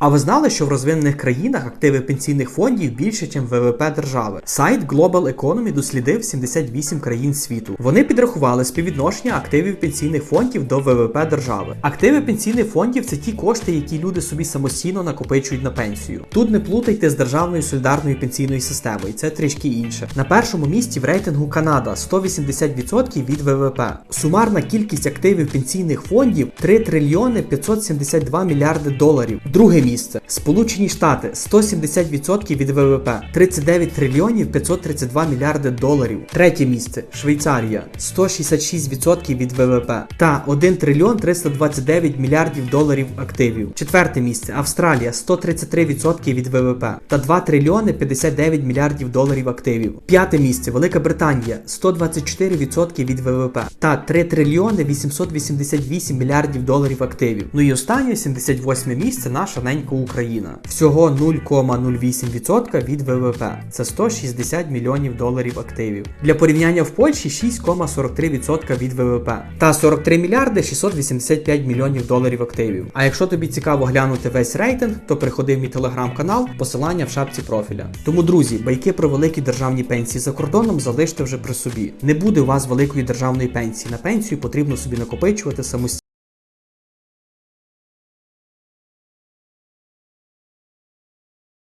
А ви знали, що в розвинених країнах активи пенсійних фондів більше, ніж ВВП держави? Сайт Global Economy дослідив 78 країн світу. Вони підрахували співвідношення активів пенсійних фондів до ВВП держави. Активи пенсійних фондів це ті кошти, які люди собі самостійно накопичують на пенсію. Тут не плутайте з державною солідарною пенсійною системою, це трішки інше. На першому місці в рейтингу Канада 180% від ВВП. Сумарна кількість активів пенсійних фондів 3 трильйони 572 мільярди доларів. Друге Сполучені Штати 170% від ВВП, 39 трильйонів 532 мільярди доларів. Третє місце Швейцарія 166% від ВВП та 1 трильйон 329 мільярдів доларів активів. Четверте місце Австралія 133% від ВВП та 2 трильйони 59 мільярдів доларів активів. П'яте місце Велика Британія 124% від ВВП та 3 трильйони 888 мільярдів доларів активів. Ну і останнє 78 місце наша ненька Україна. Всього 0,08% від ВВП. Це 160 мільйонів доларів активів. Для порівняння в Польщі 6,43% від ВВП та 43 мільярди 685 мільйонів доларів активів. А якщо тобі цікаво глянути весь рейтинг, то приходи в мій телеграм-канал, посилання в шапці профіля. Тому, друзі, байки про великі державні пенсії за кордоном залиште вже при собі. Не буде у вас великої державної пенсії. На пенсію потрібно собі накопичувати самостійно.